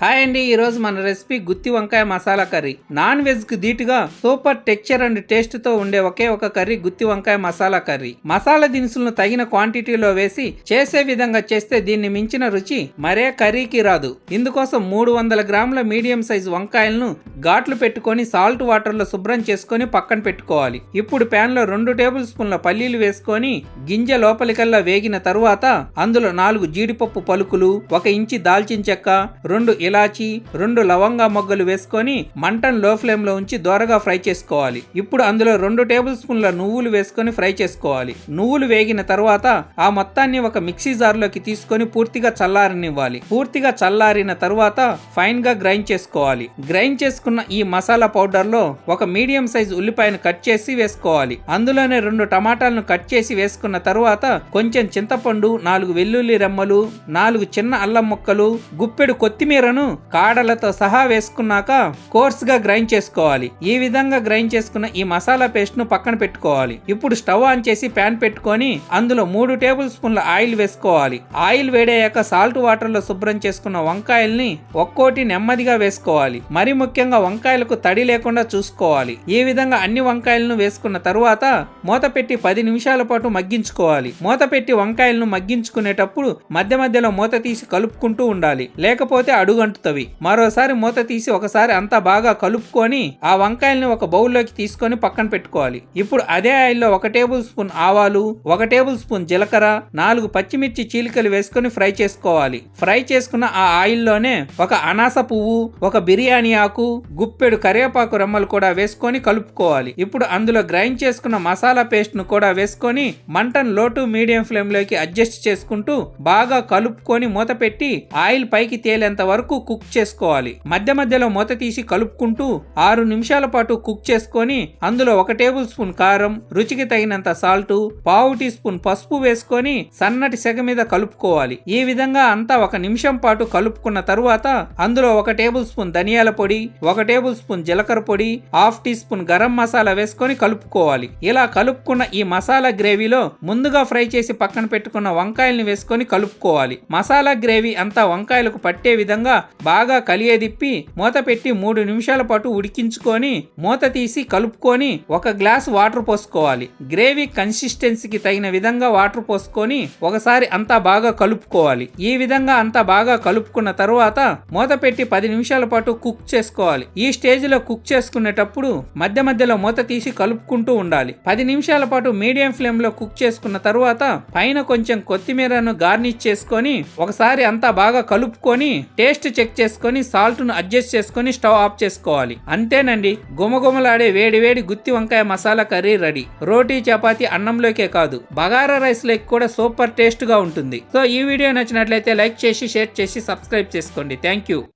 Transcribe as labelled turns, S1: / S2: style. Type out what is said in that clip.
S1: Hi అండి ఈరోజు మన రెసిపీ గుత్తి వంకాయ మసాలా కర్రీ. నాన్ వెజ్కి ధీటుగా సూపర్ టెక్చర్ అండ్ టేస్ట్తో ఉండే ఒకే ఒక కర్రీ గుత్తి వంకాయ మసాలా కర్రీ. మసాలా దినుసులను తగిన క్వాంటిటీలో వేసి చేసే విధంగా చేస్తే దీన్ని మించిన రుచి మరే కర్రీకి రాదు. ఇందుకోసం మూడు వందల గ్రాముల మీడియం సైజ్ వంకాయలను ఘాట్లు పెట్టుకొని సాల్ట్ వాటర్లో శుభ్రం చేసుకొని పక్కన పెట్టుకోవాలి. ఇప్పుడు ప్యాన్లో రెండు టేబుల్ స్పూన్ల పల్లీలు వేసుకొని గింజ లోపలికల్లా వేగిన తరువాత అందులో నాలుగు జీడిపప్పు పలుకులు ఒక ఇంచి దాల్చిన చెక్క రెండు ఇలాచి రెండు లవంగా మొగ్గలు వేసుకొని మంటను లో ఫ్లేమ్లో ఉంచి దోరగా ఫ్రై చేసుకోవాలి. ఇప్పుడు అందులో రెండు టేబుల్ స్పూన్ల నువ్వులు వేసుకొని ఫ్రై చేసుకోవాలి. నువ్వులు వేగిన తర్వాత ఆ మొత్తాన్ని ఒక మిక్సీ జార్లోకి తీసుకొని పూర్తిగా చల్లారనివ్వాలి. పూర్తిగా చల్లారిన తర్వాత ఫైన్గా గ్రైండ్ చేసుకోవాలి. గ్రైండ్ చేసుకున్న ఈ మసాలా పౌడర్లో ఒక మీడియం సైజ్ ఉల్లిపాయను కట్ చేసి వేసుకోవాలి. అందులోనే రెండు టమాటాలను కట్ చేసి వేసుకున్న తర్వాత కొంచెం చింతపండు నాలుగు వెల్లుల్లి రెమ్మలు నాలుగు చిన్న అల్లం ముక్కలు గుప్పెడు కొత్తిమీరను కాడలతో సహా వేసుకున్నాక కోర్స్గా గ్రైండ్ చేసుకోవాలి. ఈ విధంగా గ్రైండ్ చేసుకున్న ఈ మసాలా పేస్ట్ను పక్కన పెట్టుకోవాలి. ఇప్పుడు స్టవ్ ఆన్ చేసి ప్యాన్ పెట్టుకొని అందులో మూడు టేబుల్ స్పూన్ల ఆయిల్ వేసుకోవాలి. ఆయిల్ వేడయ్యాక సాల్ట్ వాటర్లో శుభ్రం చేసుకున్న వంకాయల్ని ఒక్కోటి నెమ్మదిగా వేసుకోవాలి. మరి ముఖ్యంగా వంకాయలకు తడి లేకుండా చూసుకోవాలి. ఈ విధంగా అన్ని వంకాయలను వేసుకున్న తరువాత మూత పెట్టి పది నిమిషాల పాటు మగ్గించుకోవాలి. మూత పెట్టి వంకాయలను మగ్గించుకునేటప్పుడు మధ్య మధ్యలో మూత తీసి కలుపుకుంటూ ఉండాలి. లేకపోతే అడుగంటుతవి మరోసారి మూత తీసి ఒకసారి అంతా బాగా కలుపుకొని ఆ వంకాయల్ని ఒక బౌల్లోకి తీసుకొని పక్కన పెట్టుకోవాలి. ఇప్పుడు అదే ఆయిల్లో ఒక టేబుల్ స్పూన్ ఆవాలు ఒక టేబుల్ స్పూన్ జీలకర్ర నాలుగు పచ్చిమిర్చి చీలికలు వేసుకొని ఫ్రై చేసుకోవాలి. ఫ్రై చేసుకున్న ఆ ఆయిల్లోనే ఒక అనాస పువ్వు ఒక బిర్యానీ ఆకు గుప్పెడు కరివేపాకు రెమ్మలు కూడా వేసుకొని కలుపుకోవాలి. ఇప్పుడు అందులో గ్రైండ్ చేసుకున్న మసాలా పేస్ట్ను కూడా వేసుకొని మంటను లో టు మీడియం ఫ్లేమ్లోకి అడ్జస్ట్ చేసుకుంటూ బాగా కలుపుకొని మూత పెట్టి ఆయిల్ పైకి తేలేంత వరకు కుక్ చేసుకోవాలి. మధ్య మధ్యలో మూత తీసి కలుపుకుంటూ ఆరు నిమిషాల పాటు కుక్ చేసుకొని అందులో ఒక టేబుల్ స్పూన్ కారం రుచికి తగినంత సాల్ట్ పావు టీ స్పూన్ పసుపు వేసుకొని సన్నటి సెగ మీద కలుపుకోవాలి. ఈ విధంగా అంతా ఒక నిమిషం పాటు కలుపుకున్న తరువాత అందులో ఒక టేబుల్ స్పూన్ ధనియాల పొడి ఒక టేబుల్ స్పూన్ జీలకర్ర పొడి half teaspoon garam masala వేసుకొని కలుపుకోవాలి. ఇలా కలుపుకున్న ఈ మసాలా గ్రేవీలో ముందుగా ఫ్రై చేసి పక్కన పెట్టుకున్న వంకాయల్ని వేసుకొని కలుపుకోవాలి. మసాలా గ్రేవీ అంతా వంకాయలకు పట్టే విధంగా బాగా కలియదిప్పి మూత పెట్టి మూడు నిమిషాల పాటు ఉడికించుకొని మూత తీసి కలుపుకొని ఒక గ్లాస్ వాటర్ పోసుకోవాలి. గ్రేవీ కన్సిస్టెన్సీకి తగిన విధంగా వాటర్ పోసుకొని ఒకసారి అంతా బాగా కలుపుకోవాలి. ఈ విధంగా అంతా బాగా కలుపుకున్న తర్వాత మూత పెట్టి పది నిమిషాల పాటు కుక్ చేసుకోవాలి. ఈ స్టేజ్లో కుక్ చేసుకునేటప్పుడు మధ్య మధ్యలో మూత తీసి కలుపుకుంటూ ఉండాలి. పది నిమిషాల పాటు మీడియం ఫ్లేమ్లో కుక్ చేసుకున్న తర్వాత పైన కొంచెం కొత్తిమీరను గార్నిష్ చేసుకొని ఒకసారి అంతా బాగా కలుపుకొని టేస్ట్ చెక్ చేసుకొని సాల్ట్ను అడ్జస్ట్ చేసుకొని స్టవ్ ఆఫ్ చేసుకోవాలి. అంతేనండి గుమగుమలాడే వేడి వేడి గుత్తి వంకాయ మసాలా కర్రీ రెడీ. రోటీ చపాతి అన్నంలోకే కాదు బగారా రైస్లోకి కూడా సూపర్ టేస్ట్గా ఉంటుంది. సో ఈ వీడియో నచ్చినట్లయితే లైక్ చేసి షేర్ చేసి సబ్స్క్రైబ్ చేసుకోండి. Thank you.